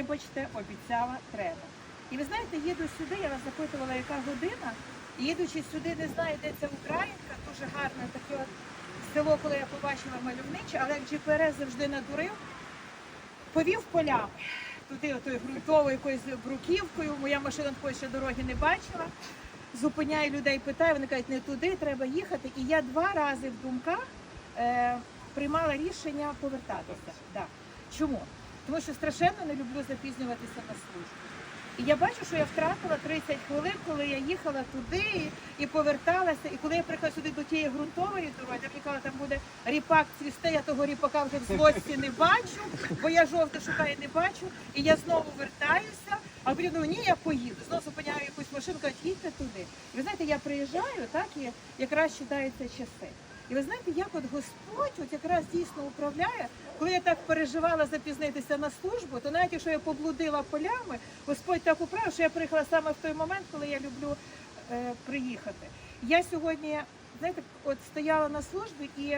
Вибачте, обіцяла, треба. І ви знаєте, їду сюди, я вас запитувала, яка година. Їдучи сюди, не знаю, де це Українка, дуже гарне таке село, коли я побачила мальовниче, але як GPS завжди надурив, повів полями. Туди отою ґрунтовою якоюсь бруківкою. Моя машина такої ще дороги не бачила. Зупиняю людей, питаю, вони кажуть, не туди, треба їхати. І я два рази в думках е, приймала рішення повертатися. Да. Чому? Тому що страшенно не люблю запізнюватися на службу. І я бачу, що я втратила 30 хвилин, коли я їхала туди і, поверталася. І коли я приїхала сюди до тієї ґрунтової дороги, я приїхала, там буде ріпак цвісте, я того ріпака вже в злості не бачу, бо я жовте шукаю не бачу. І я знову вертаюся, а потім думаю, ні, я поїду. Знову зупиняю якусь машину, кажуть, їдьте туди. І ви знаєте, я приїжджаю, так, і якраз читаються часи. І ви знаєте, як от Господь от якраз дійсно управляє. Коли я так переживала запізнитися на службу, то навіть якщо я поблудила полями, Господь так управив, що я приїхала саме в той момент, коли я люблю е, приїхати. Я сьогодні, знаєте, от стояла на службі і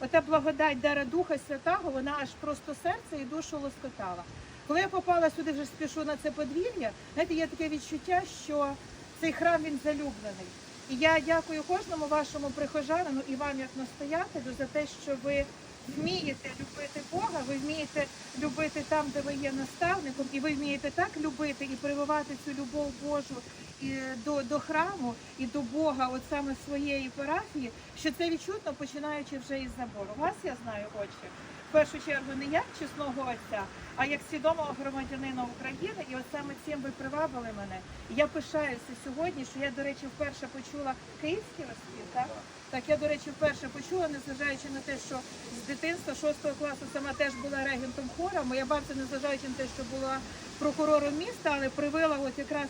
ота благодать дара Духа Святого, вона аж просто серце і душу лоскотала. Коли я попала сюди, вже спішу на це подвір'я, знаєте, є таке відчуття, що цей храм він залюблений. І я дякую кожному вашому прихожанину і вам як настоятелю за те, що ви вмієте любити Бога, ви вмієте любити там, де ви є наставником, і ви вмієте так любити і прививати цю любов Божу і до, до храму і до Бога, от саме своєї парафії, що це відчутно починаючи вже із забору. Вас я знаю, отче, в першу чергу не як чесного отця, а як свідомого громадянина України, і от саме цим ви привабили мене. Я пишаюся сьогодні, що я, до речі, вперше почула київський розпів, так? Так, я, до речі, вперше почула, незважаючи на те, що з дитинства 6 класу сама теж була регентом хора. Моя бабця, незважаючи на те, що була прокурором міста, але привила от якраз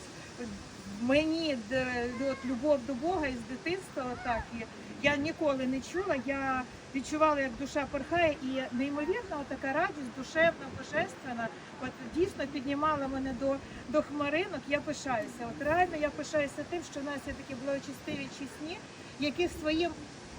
мені от любов до Бога із дитинства. Отак. І я ніколи не чула. Я відчувала, як душа порхає, і неймовірна така радість, душевна, божественна. От дійсно піднімала мене до, до хмаринок. Я пишаюся. От реально я пишаюся тим, що в нас є такі благочестиві чесні, які своїм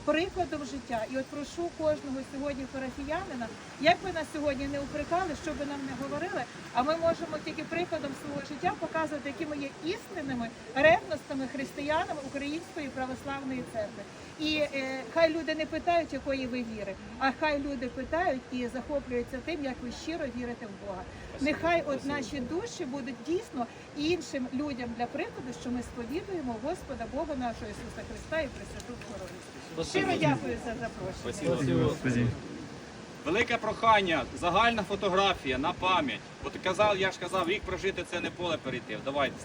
прикладом життя. І от прошу кожного сьогодні парафіянина, як ви нас сьогодні не упрекали, що би нам не говорили, а ми можемо тільки прикладом свого життя показувати, які ми є істинними ревностими християнами Української православної церкви. І е, хай люди не питають, якої ви віри, а хай люди питають і захоплюються тим, як ви щиро вірите в Бога. Нехай от наші душі будуть дійсно іншим людям для прикладу, що ми сповідуємо Господа Бога нашого Ісуса Христа і Пресвяту Богородицю. Щиро дякую за запрошення. Спасибо. Велике прохання, загальна фотографія на пам'ять. От казав, я ж казав, рік прожити це не поле перейти. Давайте